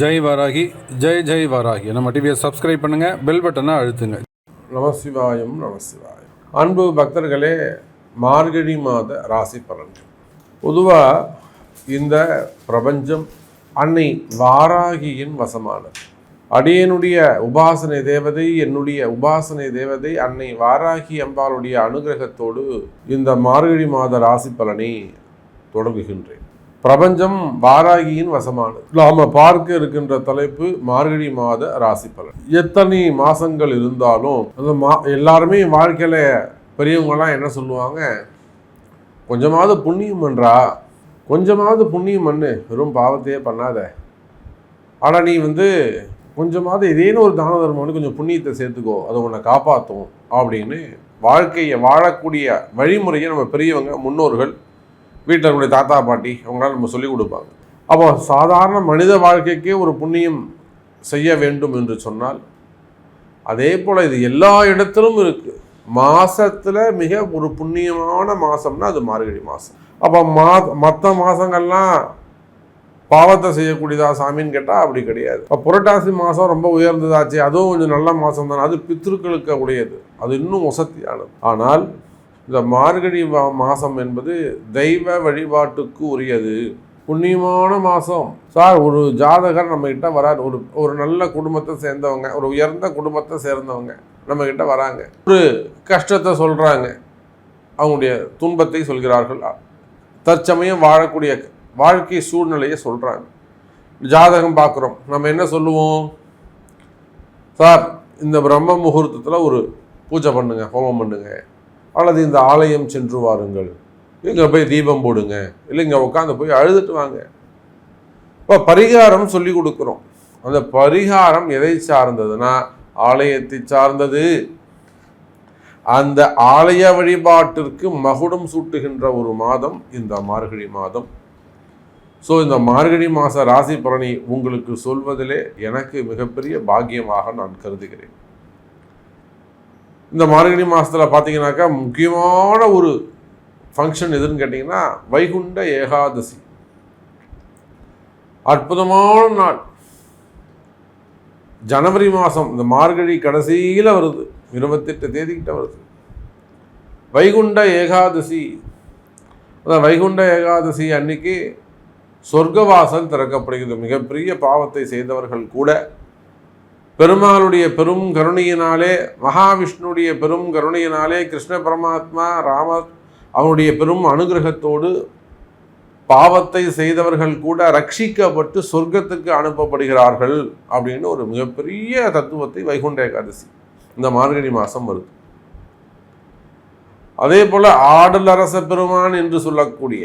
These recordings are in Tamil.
ஜெய் வராகி ஜெய் ஜெய் வராகி. நம்ம டிவியை சப்ஸ்கிரைப் பண்ணுங்க பெல் பட்டனை அழுத்துங்க. நமசிவாயம் நமசிவாயம் அன்பு பக்தர்களே மார்கழி மாத ராசி பலன்கள். பொதுவாக இந்த பிரபஞ்சம் அன்னை வாராகியின் வசமானது. அடியனுடைய உபாசனை தேவதை என்னுடைய உபாசனை தேவதை அன்னை வாராகி அம்பாளுடைய அனுகிரகத்தோடு இந்த மார்கழி மாத ராசி பலனை தொடங்குகின்றேன். பிரபஞ்சம் வாராகியின் வசமானது. நாம பார்க்க இருக்கின்ற தலைப்பு மார்கழி மாத ராசி பலன். எத்தனை மாசங்கள் இருந்தாலும் அந்த மா எல்லாருமே வாழ்க்கையில பெரியவங்களாம் என்ன சொல்லுவாங்க? கொஞ்சமாவது புண்ணியம் பண்றா. கொஞ்சமாவது புண்ணியம் பண்ணு. வெறும் பாவத்தையே பண்ணாத. ஆனால் நீ வந்து கொஞ்சமாவது ஏதேனும் ஒரு தான தர்மம் கொஞ்சம் புண்ணியத்தை சேர்த்துக்கோ. அதை உன்னை காப்பாற்றும் அப்படின்னு வாழ்க்கையை வாழக்கூடிய வழிமுறையை நம்ம பெரியவங்க முன்னோர்கள் வீட்டில் இருக்கக்கூடிய தாத்தா பாட்டி அவங்களால நம்ம சொல்லிக் கொடுப்பாங்க. அப்போ சாதாரண மனித வாழ்க்கைக்கே ஒரு புண்ணியம் செய்ய வேண்டும் என்று சொன்னால் அதே போல் இது எல்லா இடத்திலும் இருக்குது மாதத்தில் மிக ஒரு புண்ணியமான மாதம்னா அது மார்கழி மாதம் அப்போ மா மற்ற மாதங்கள்லாம் பாவத்தை செய்யக்கூடியதா சாமின்னு கேட்டால் அப்படி கிடையாது. இப்போ புரட்டாசி மாதம் ரொம்ப உயர்ந்ததாச்சு அதுவும் கொஞ்சம் நல்ல மாதம் தானே அது பித்திருக்களுக்கு உடையது. அது இன்னும் வசதியானது. ஆனால் இந்த மார்கழி மா- மாதம் என்பது தெய்வ வழிபாட்டுக்கு உரியது. புண்ணியமான மாதம் சார் ஒரு ஜாதகர் நம்மக்கிட்ட வராது வரார். ஒரு ஒரு நல்ல குடும்பத்தை சேர்ந்தவங்க ஒரு உயர்ந்த குடும்பத்தை சேர்ந்தவங்க நம்மக்கிட்ட வராங்க. ஒரு கஷ்டத்தை சொல்கிறாங்க அவங்களுடைய துன்பத்தை சொல்கிறார்கள். தற்சமயம் வாழக்கூடிய வாழ்க்கை சூழ்நிலையை சொல்கிறாங்க ஜாதகம் பார்க்குறோம். நம்ம என்ன சொல்லுவோம்? சார் இந்த பிரம்ம முகூர்த்தத்தில் ஒரு பூஜை பண்ணுங்கள் ஹோமம் பண்ணுங்கள் அல்லது இந்த ஆலயம் சென்று வாருங்கள். இங்கே போய் தீபம் போடுங்க. இல்லை இங்கே உட்காந்து போய் அழுதுட்டு வாங்க. இப்போ பரிகாரம் சொல்லி கொடுக்குறோம். அந்த பரிகாரம் எதை சார்ந்ததுன்னா ஆலயத்தை சார்ந்தது. அந்த ஆலய வழிபாட்டிற்கு மகுடம் சூட்டுகின்ற ஒரு மாதம் இந்த மார்கழி மாதம். ஸோ இந்த மார்கழி மாத ராசி பலனை உங்களுக்கு சொல்வதிலே எனக்கு மிகப்பெரிய பாக்கியமாக நான் கருதுகிறேன். இந்த மார்கழி மாதத்தில் பார்த்தீங்கன்னாக்கா முக்கியமான ஒரு ஃபங்க்ஷன் எதுன்னு கேட்டிங்கன்னா வைகுண்ட ஏகாதசி. அற்புதமான நாள். ஜனவரி மாதம் இந்த மார்கழி கடைசியில் வருது. இருபத்தெட்டு தேதிக்கிட்ட வருது. வைகுண்ட ஏகாதசி. அதான் வைகுண்ட ஏகாதசி அன்னைக்கு சொர்க்கவாசல் திறக்கப்படுகிறது. மிகப்பெரிய பாவத்தை செய்தவர்கள் கூட பெருமாளுடைய பெரும் கருணையினாலே மகாவிஷ்ணுடைய பெரும் கருணையினாலே கிருஷ்ண பரமாத்மா ராம அவனுடைய பெரும் அனுகிரகத்தோடு பாவத்தை செய்தவர்கள் கூட ரட்சிக்கப்பட்டு சொர்க்கத்துக்கு அனுப்பப்படுகிறார்கள் அப்படின்னு ஒரு மிகப்பெரிய தத்துவத்தை வைகுண்ட ஏகாதசி இந்த மார்கழி மாதம் வருது. அதே போல ஆடலரச பெருமான் என்று சொல்லக்கூடிய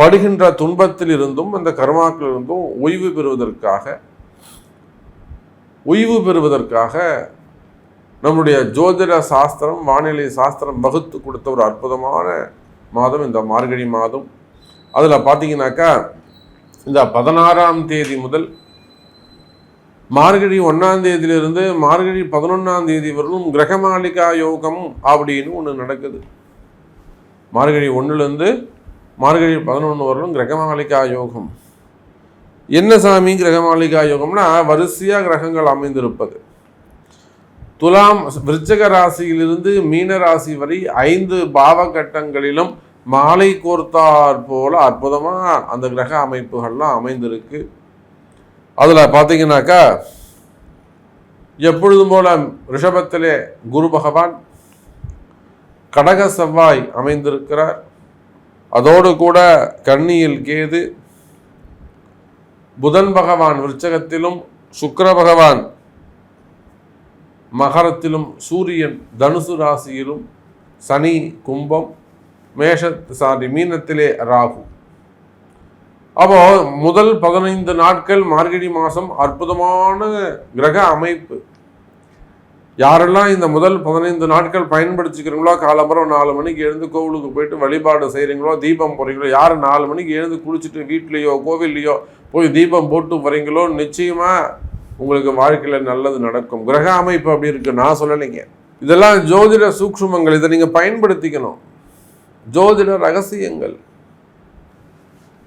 படுகின்ற துன்பத்தில் இருந்தும் அந்த கர்மாக்கள் இருந்தும் ஓய்வு பெறுவதற்காக ஓய்வு பெறுவதற்காக நம்முடைய ஜோதிட சாஸ்திரம் வானிலை சாஸ்திரம் வகுத்து கொடுத்த ஒரு அற்புதமான மாதம் இந்த மார்கழி மாதம். அதில் பார்த்தீங்கன்னாக்கா இந்த பதினாறாம் தேதி முதல் மார்கழி ஒன்றாம் தேதியிலிருந்து மார்கழி பதினொன்றாம் தேதி வரலும் கிரகமாளிகா யோகம் அப்படின்னு ஒன்று நடக்குது. மார்கழி ஒன்றுலேருந்து மார்கழி பதினொன்று வரலும் கிரகமாளிகா யோகம். என்ன சாமி கிரகமாளிகா யோகம்னா வரிசையாக கிரகங்கள் அமைந்திருப்பது. துலாம் விருச்சக ராசியிலிருந்து மீன ராசி வரை ஐந்து பாவகட்டங்களிலும் மாலை கோர்த்தார் போல அற்புதமாக அந்த கிரக அமைப்புகள்லாம் அமைந்திருக்கு. அதில் பார்த்தீங்கன்னாக்கா எப்பொழுதும் போல ரிஷபத்திலே குரு பகவான் கடக செவ்வாய் அமைந்திருக்கிறார். அதோடு கூட கன்னியில் கேது புதன் பகவான் விருச்சகத்திலும் சுக்கர பகவான் மகரத்திலும் சூரியன் தனுசு ராசியிலும் சனி கும்பம் மேஷ சாரி மீனத்திலே ராகு. அப்போ முதல் பதினைந்து நாட்கள் மார்கழி மாதம் அற்புதமான கிரக அமைப்பு. யாரெல்லாம் இந்த முதல் பதினைந்து நாட்கள் பயன்படுத்திக்கிறீங்களோ காலம்பரம் நாலு மணிக்கு எழுந்து கோவிலுக்கு போயிட்டு வழிபாடு செய்கிறீங்களோ தீபம் போகிறீங்களோ யார் நாலு மணிக்கு எழுந்து குளிச்சுட்டு வீட்லேயோ கோவில்லையோ போய் தீபம் போட்டு போகிறீங்களோ நிச்சயமாக உங்களுக்கு வாழ்க்கையில் நல்லது நடக்கும். கிரக அமைப்பு அப்படி இருக்கு. நான் சொல்லலைங்க. இதெல்லாம் ஜோதிட சூக்ஷ்மங்கள். இதை நீங்கள் பயன்படுத்திக்கணும். ஜோதிட ரகசியங்கள்.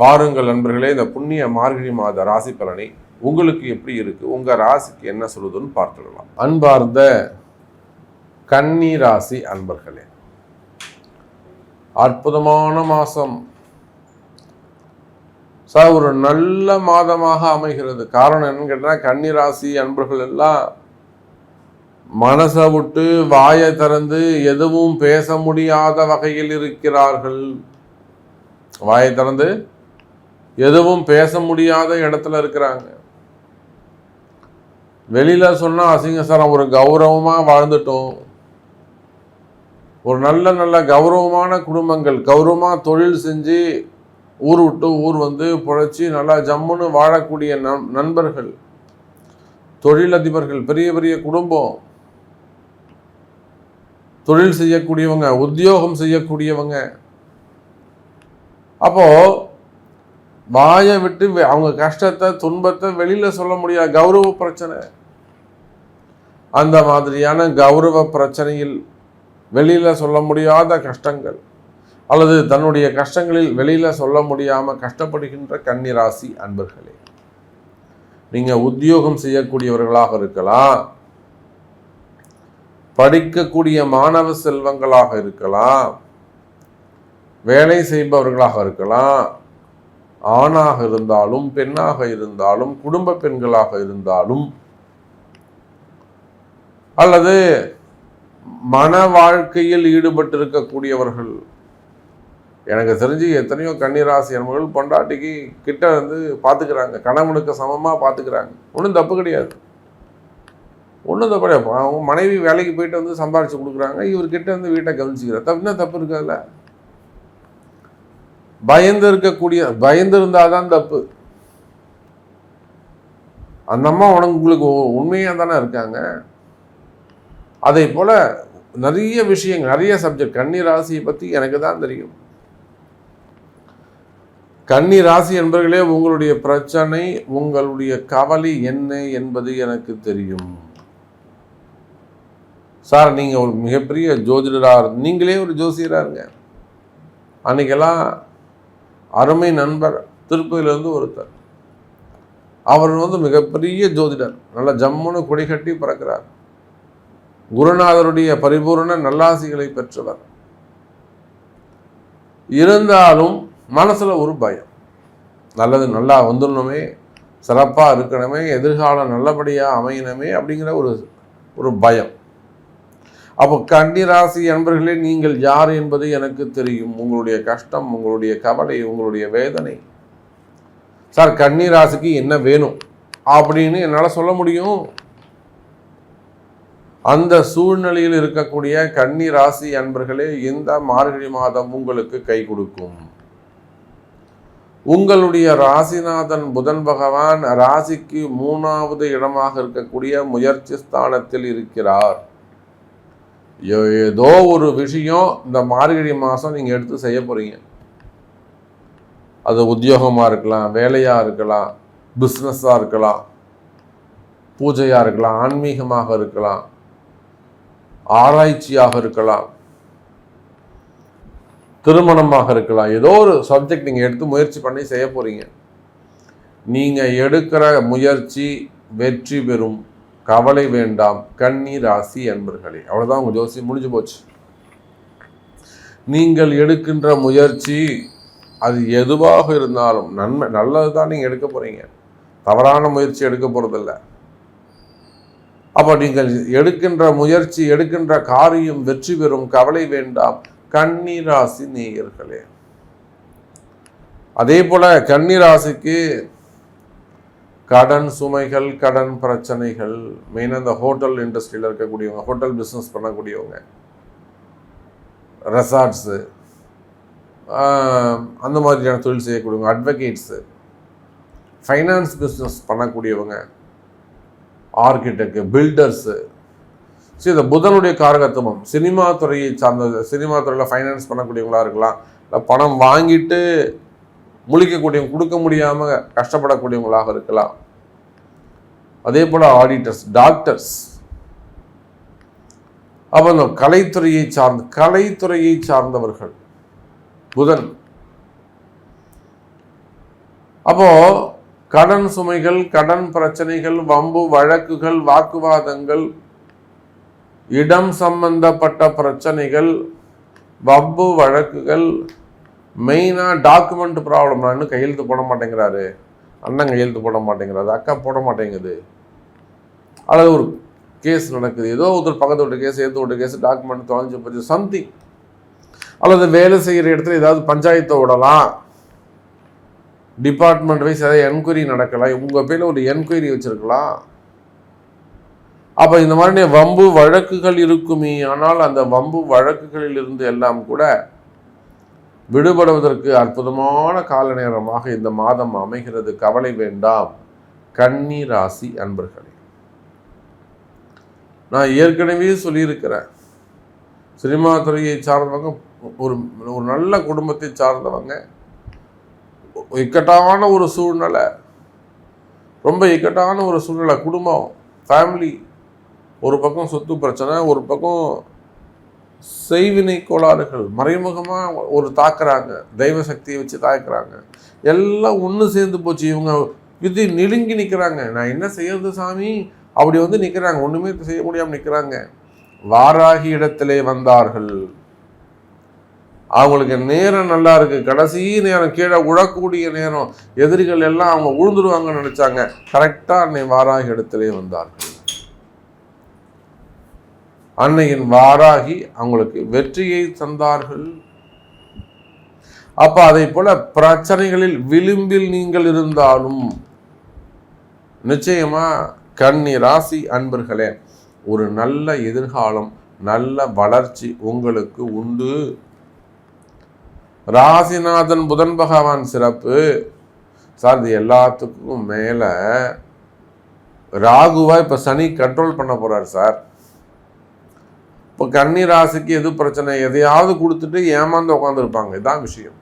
வாருங்கள் நண்பர்களே இந்த புண்ணிய மார்கழி மாத ராசி பலனை உங்களுக்கு எப்படி இருக்கு? உங்க ராசிக்கு என்ன சொல்லுதுன்னு பார்த்துடலாம். அன்பார்ந்த கன்னி ராசி அன்பர்களே அற்புதமான மாசம். சார் ஒரு நல்ல மாதமாக அமைகிறது. காரணம் என்னன்னு கேட்டால் கன்னி ராசி அன்பர்கள் எல்லாம் மனசை விட்டு வாயை திறந்து எதுவும் பேச முடியாத வகையில் இருக்கிறார்கள். வாயை திறந்து எதுவும் பேச முடியாத இடத்துல இருக்கிறாங்க. வெளியில சொன்னா அசிங்க சார் ஒரு கௌரவமா வாழ்ந்துட்டோம். ஒரு நல்ல நல்ல கௌரவமான குடும்பங்கள் கௌரவமா தொழில் செஞ்சு ஊர் விட்டு ஊர் வந்து பிழைச்சி நல்லா ஜம்முன்னு வாழக்கூடிய நண்பர்கள் தொழிலதிபர்கள் பெரிய பெரிய குடும்பம். தொழில் செய்யக்கூடியவங்க உத்தியோகம் செய்யக்கூடியவங்க. அப்போ வாயை விட்டு அவங்க கஷ்டத்தை துன்பத்தை வெளியில் சொல்ல முடியாது. கௌரவ பிரச்சனை. அந்த மாதிரியான கௌரவ பிரச்சனையில் வெளியில் சொல்ல முடியாத கஷ்டங்கள் அல்லது தன்னுடைய கஷ்டங்களில் வெளியில் சொல்ல முடியாமல் கஷ்டப்படுகின்ற கன்னிராசி அன்பர்களே நீங்கள் உத்தியோகம் செய்யக்கூடியவர்களாக இருக்கலாம். படிக்கக்கூடிய மாணவ செல்வங்களாக இருக்கலாம். வேலை செய்பவர்களாக இருக்கலாம். ஆணாக இருந்தாலும் பெண்ணாக இருந்தாலும் குடும்ப பெண்களாக இருந்தாலும் அல்லது மன வாழ்க்கையில் ஈடுபட்டிருக்கக்கூடியவர்கள். எனக்கு தெரிஞ்சு எத்தனையோ கன்னிராசி அன்பர்கள் பொண்டாட்டிக்கு கிட்ட வந்து பார்த்துக்கிறாங்க கணவனுக்கு சமமாக பார்த்துக்கிறாங்க ஒன்றும் தப்பு கிடையாது. ஒன்றும் தப்பு கிடையாது. அவங்க மனைவி வேலைக்கு போயிட்டு வந்து சம்பாரித்து கொடுக்குறாங்க. இவர்கிட்ட வந்து வீட்டை கவனிச்சுக்கிறார். தப்பு என்ன தப்பு இருக்காதுல்ல? பயந்து இருக்கக்கூடிய பயந்து இருந்தாதான் தப்பு. அந்த அம்மா உனக்கு உங்களுக்கு உண்மையாக தானே இருக்காங்க. அதே போல நிறைய விஷயங்கள் நிறைய சப்ஜெக்ட் கன்னி ராசியை பற்றி எனக்கு தான் தெரியும். கன்னி ராசி என்பர்களே உங்களுடைய பிரச்சனை உங்களுடைய கவலை என்ன என்பது எனக்கு தெரியும். சார் நீங்கள் ஒரு மிகப்பெரிய ஜோதிடராக நீங்களே ஒரு ஜோசியராக இருங்க. அன்னைக்கெல்லாம் அருமை நண்பர் திருப்பதியிலேருந்து ஒருத்தர். அவர் வந்து மிகப்பெரிய ஜோதிடர். நல்ல ஜம்முன்னு கொடி கட்டி பிறக்கிறார். குருநாதருடைய பரிபூரண நல்லாசிகளை பெற்றவர். இருந்தாலும் மனசுல ஒரு பயம். நல்லது நல்லா வந்துடணுமே சிறப்பாக இருக்கணுமே எதிர்காலம் நல்லபடியாக அமையணுமே அப்படிங்கிற ஒரு ஒரு பயம். அப்போ கன்னிராசி அன்பர்களே நீங்கள் யார் என்பது எனக்கு தெரியும். உங்களுடைய கஷ்டம் உங்களுடைய கவலை உங்களுடைய வேதனை. சார் கன்னிராசிக்கு என்ன வேணும் அப்படின்னு என்னால் சொல்ல முடியும்? அந்த சூழ்நிலையில் இருக்கக்கூடிய கன்னி ராசி அன்பர்களே இந்த மார்கழி மாதம் உங்களுக்கு கை கொடுக்கும். உங்களுடைய ராசிநாதன் புதன் பகவான் ராசிக்கு மூணாவது இடமாக இருக்கக்கூடிய முயற்சி ஸ்தானத்தில் இருக்கிறார். ஏதோ ஒரு விஷயம் இந்த மார்கழி மாதம் நீங்கள் எடுத்து செய்ய போகிறீங்க அது உத்தியோகமாக இருக்கலாம் வேலையாக இருக்கலாம் பிஸ்னஸாக இருக்கலாம் பூஜையாக இருக்கலாம் ஆன்மீகமாக இருக்கலாம் ஆராய்ச்சியாக இருக்கலாம் திருமணமாக இருக்கலாம் ஏதோ ஒரு சப்ஜெக்ட் நீங்கள் எடுத்து முயற்சி பண்ணி செய்ய போகிறீங்க நீங்கள் எடுக்கிற முயற்சி வெற்றி பெறும். கவலை வேண்டாம் கன்னி ராசி அன்பர்களே. அவ்வளோதான் உங்கள் ஜோசி முடிஞ்சு போச்சு. நீங்கள் எடுக்கின்ற முயற்சி அது எதுவாக இருந்தாலும் நன்மை நல்லது தான் நீங்கள் எடுக்க போகிறீங்க தவறான முயற்சி எடுக்க போகிறதில்ல அப்போ நீங்கள் எடுக்கின்ற முயற்சி எடுக்கின்ற காரியம் வெற்றி பெறும். கவலை வேண்டாம் கன்னிராசி நேயர்களே. அதே போல கன்னிராசிக்கு கடன் சுமைகள் கடன் பிரச்சனைகள் மெயினாக இந்த ஹோட்டல் இண்டஸ்ட்ரியில் இருக்கக்கூடியவங்க ஹோட்டல் பிஸ்னஸ் பண்ணக்கூடியவங்க ரெசார்ட்ஸு அந்த மாதிரியான தொழில் செய்யக்கூடியவங்க அட்வொகேட்ஸு ஃபைனான்ஸ் பிஸ்னஸ் பண்ணக்கூடியவங்க ஆர்கிடெக்ட் பில்டர்ஸு சரி இந்த புதனுடைய காரகத்துவம் சினிமா துறையை சார்ந்த சினிமா துறையில் ஃபைனான்ஸ் பண்ணக்கூடியவங்களா இருக்கலாம் இல்லை பணம் வாங்கிட்டு முழிக்கக்கூடியவங்க கொடுக்க முடியாமல் கஷ்டப்படக்கூடியவங்களாக இருக்கலாம். அதே போல் ஆடிட்டர்ஸ் டாக்டர்ஸ் அப்போ இந்த கலைத்துறையை சார்ந்த கலைத்துறையை சார்ந்தவர்கள். புதன். அப்போ கடன் சுமைகள் கடன் பிரச்சனைகள் வம்பு வழக்குகள் வாக்குவாதங்கள் இடம் சம்பந்தப்பட்ட பிரச்சனைகள் வம்பு வழக்குகள் மெயினாக டாக்குமெண்ட் ப்ராப்ளம்னு இன்னும் கையெழுத்து போட மாட்டேங்கிறாரு. அண்ணன் கையெழுத்து போட மாட்டேங்கிறாரு. அக்கா போட மாட்டேங்குது. அல்லது ஒரு கேஸ் நடக்குது. ஏதோ ஒருத்தர் பக்கத்து விட்ட கேஸ் ஏற்று விட்டு கேஸ் டாக்குமெண்ட் தொலைஞ்சு போச்சு சம்திங் அல்லது வேலை செய்கிற இடத்துல ஏதாவது பஞ்சாயத்தை விடலாம். டிபார்ட்மெண்ட் வைஸ் ஏதாவது என்கொயரி நடக்கலாம். உங்கள் பேரில் ஒரு என்கொயரி வச்சுருக்கலாம். அப்போ இந்த மாதிரி வம்பு வழக்குகள் இருக்குமே. ஆனால் அந்த வம்பு வழக்குகளில் இருந்து எல்லாம் கூட விடுபடுவதற்கு அற்புதமான கால நேரமாக இந்த மாதம் அமைகிறது. கவலை வேண்டாம். கன்னி ராசி அன்பர்களே. நான் ஏற்கனவே சொல்லியிருக்கிறேன். சினிமா துறையை சார்ந்தவங்க ஒரு ஒரு நல்ல குடும்பத்தை சார்ந்தவங்க இக்கட்டான ஒரு சூழ்நிலை ரொம்ப இக்கட்டான ஒரு சூழ்நிலை குடும்பம் ஃபேமிலி ஒரு பக்கம் சொத்து பிரச்சனை ஒரு பக்கம் செய்வினை கோளாறுகள் மறைமுகமாக ஒரு தாக்குறாங்க. தெய்வ சக்தியை வச்சு தாக்குறாங்க. எல்லாம் ஒன்று சேர்ந்து போச்சு. இவங்க விதி நெருங்கி நிற்கிறாங்க நான் என்ன செய்யறது சாமி? அப்படி வந்து நிற்கிறாங்க ஒன்றுமே செய்ய முடியாமல் நிற்கிறாங்க வாராகி இடத்திலே வந்தார்கள். அவங்களுக்கு நேரம் நல்லா இருக்கு. கடைசி நேரம் கீழே உழக்கூடிய நேரம். எதிரிகள் எல்லாம் அவங்க உழுந்துருவாங்கன்னு நினைச்சாங்க. கரெக்டாக அன்னை வாராகி இடத்திலே வந்தார்கள். அன்னையின் வாராகி அவங்களுக்கு வெற்றியை தந்தார்கள். அப்ப அதை போல பிரச்சனைகளில் விளிம்பில் நீங்கள் இருந்தாலும் நிச்சயமா கன்னி ராசி அன்பர்களே ஒரு நல்ல எதிர்காலம் நல்ல வளர்ச்சி உங்களுக்கு உண்டு. ராசிநாதன் புதன் பகவான் சிறப்பு. சார் இது எல்லாத்துக்கும் மேலே ராகுவா இப்போ சனி கண்ட்ரோல் பண்ண போறார் சார். இப்போ கன்னி ராசிக்கு எது பிரச்சனை? எதையாவது கொடுத்துட்டு ஏமாந்து உட்காந்துருப்பாங்க இதுதான் விஷயம்.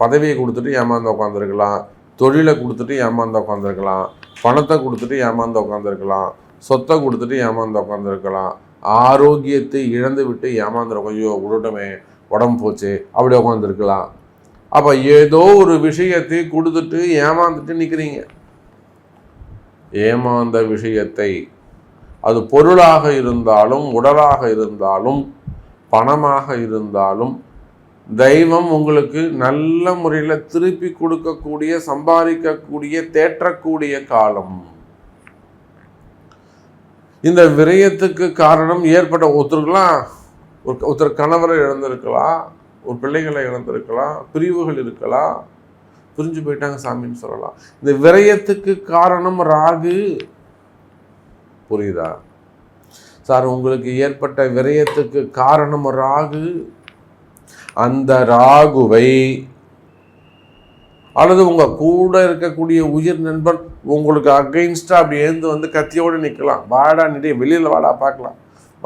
பதவியை கொடுத்துட்டு ஏமாந்து உட்காந்துருக்கலாம் தொழிலை கொடுத்துட்டு ஏமாந்து உட்காந்துருக்கலாம் பணத்தை கொடுத்துட்டு ஏமாந்து உட்காந்துருக்கலாம் சொத்தை கொடுத்துட்டு ஏமாந்து உட்காந்துருக்கலாம் ஆரோக்கியத்தை இழந்து விட்டு ஏமாந்துருக்கோம் ஐயோ விடட்டமே உடம்பு போச்சு அப்படி உட்காந்துருக்கலாம் அப்போ ஏதோ ஒரு விஷயத்தை கொடுத்துட்டு ஏமாந்துட்டு நிற்கிறீங்க ஏமாந்த விஷயத்தை அது பொருளாக இருந்தாலும் உடலாக இருந்தாலும் பணமாக இருந்தாலும் தெய்வம் உங்களுக்கு நல்ல முறையில் திருப்பி கொடுக்கக்கூடிய சம்பாதிக்கக்கூடிய தேற்றக்கூடிய காலம். இந்த விரயத்துக்கு காரணம் ஏற்பட்ட ஒருத்தருக்கெல்லாம் ஒரு ஒருத்தர் கணவரை இழந்திருக்கலாம் ஒரு பிள்ளைகளை இழந்திருக்கலாம் பிரிவுகள் இருக்கலாம். பிரிஞ்சு போயிட்டாங்க சாமின்னு சொல்லலாம். இந்த விரயத்துக்கு காரணம் ராகு. புரியுதா? சார் உங்களுக்கு ஏற்பட்ட விரயத்துக்கு காரணம் ராகு. அந்த ராகுவை அல்லது உங்கள் கூட இருக்கக்கூடிய உயிர் நண்பன் உங்களுக்கு அகைன்ஸ்டா அப்படி எழுந்து வந்து கத்தியோடு நிற்கலாம். வாடா நீ வெளியில் வாடா பார்க்கலாம்.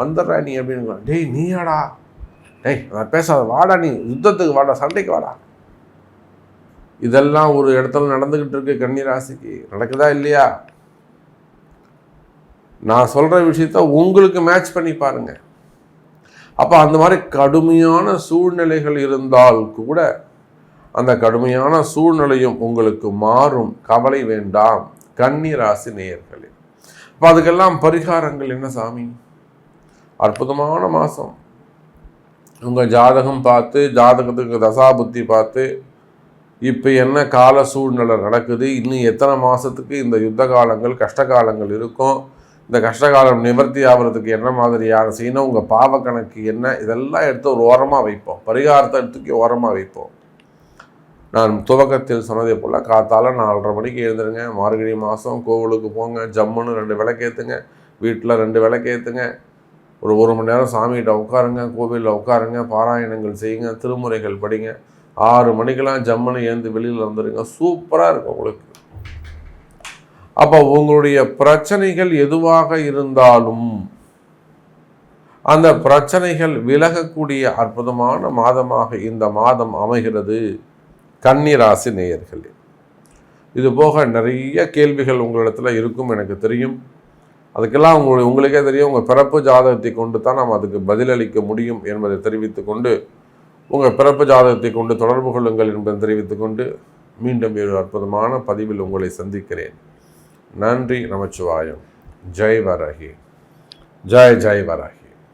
வந்துடுறா நீ அப்படின்னு டேய் நீயாடா? டேய் நான் பேசாத வாடா நீ யுத்தத்துக்கு வாடா சண்டைக்கு வாடா. இதெல்லாம் ஒரு இடத்துல நடந்துக்கிட்டு இருக்கு கன்னிராசிக்கு. நடக்குதா இல்லையா? நான் சொல்கிற விஷயத்த உங்களுக்கு மேட்ச் பண்ணி பாருங்கள் அப்போ அந்த மாதிரி கடுமையான சூழ்நிலைகள் இருந்தால் கூட அந்த கடுமையான சூழ்நிலையும் உங்களுக்கு மாறும். கவலை வேண்டாம். கன்னிராசி நேயர்களே. இப்போ அதுக்கெல்லாம் பரிகாரங்கள் என்ன சாமி? அற்புதமான மாதம் உங்கள் ஜாதகம் பார்த்து ஜாதகத்துக்கு தசா புத்தி பார்த்து இப்போ என்ன கால சூழ்நிலை நடக்குது? இன்னும் எத்தனை மாதத்துக்கு இந்த யுத்த காலங்கள் கஷ்ட காலங்கள் இருக்கும்? இந்த கஷ்டகாலம் நிவர்த்தி ஆகிறதுக்கு என்ன மாதிரியான செய்யணும் உங்கள் பாவ கணக்கு என்ன இதெல்லாம் எடுத்து ஒரு ஓரமாக வைப்போம். பரிகாரத்தை எடுத்துக்கி ஓரமாக வைப்போம். நான் துவக்கத்தில் சொன்னதே போல் காத்தால நாலரை மணிக்கு எழுந்துருங்க. மார்கழி மாதம் கோவிலுக்கு போங்க. ஜம்முன்னு ரெண்டு விளக்கேற்றுங்க வீட்டில் ரெண்டு விளக்கேற்றுங்க ஒரு ஒரு மணி நேரம் சாமிகிட்ட உட்காருங்க. கோவிலில் உட்காருங்க. பாராயணங்கள் செய்யுங்க. திருமுறைகள் படிங்க. ஆறு மணிக்கெல்லாம் ஜம்முன்னு ஏந்து வெளியில் வந்துடுங்க சூப்பராக இருக்கும் உங்களுக்கு. அப்போ உங்களுடைய பிரச்சனைகள் எதுவாக இருந்தாலும் அந்த பிரச்சனைகள் விலகக்கூடிய அற்புதமான மாதமாக இந்த மாதம் அமைகிறது கன்னிராசி நேயர்களே. இது போக நிறைய கேள்விகள் உங்களிடத்துல இருக்கும் எனக்கு தெரியும். அதுக்கெல்லாம் உங்களுடைய உங்களுக்கே தெரியும் உங்கள் பிறப்பு ஜாதகத்தை கொண்டு தான் நாம் அதுக்கு பதிலளிக்க முடியும் என்பதை தெரிவித்து கொண்டு உங்கள் பிறப்பு ஜாதகத்தை கொண்டு தொடர்பு கொள்ளுங்கள் என்பதை தெரிவித்து கொண்டு மீண்டும் ஒரு அற்புதமான பதிவில் உங்களை சந்திக்கிறேன். நன்றி நமச்சிவாயம் ஜெய் வரகி ஜெய் ஜெய் வரகி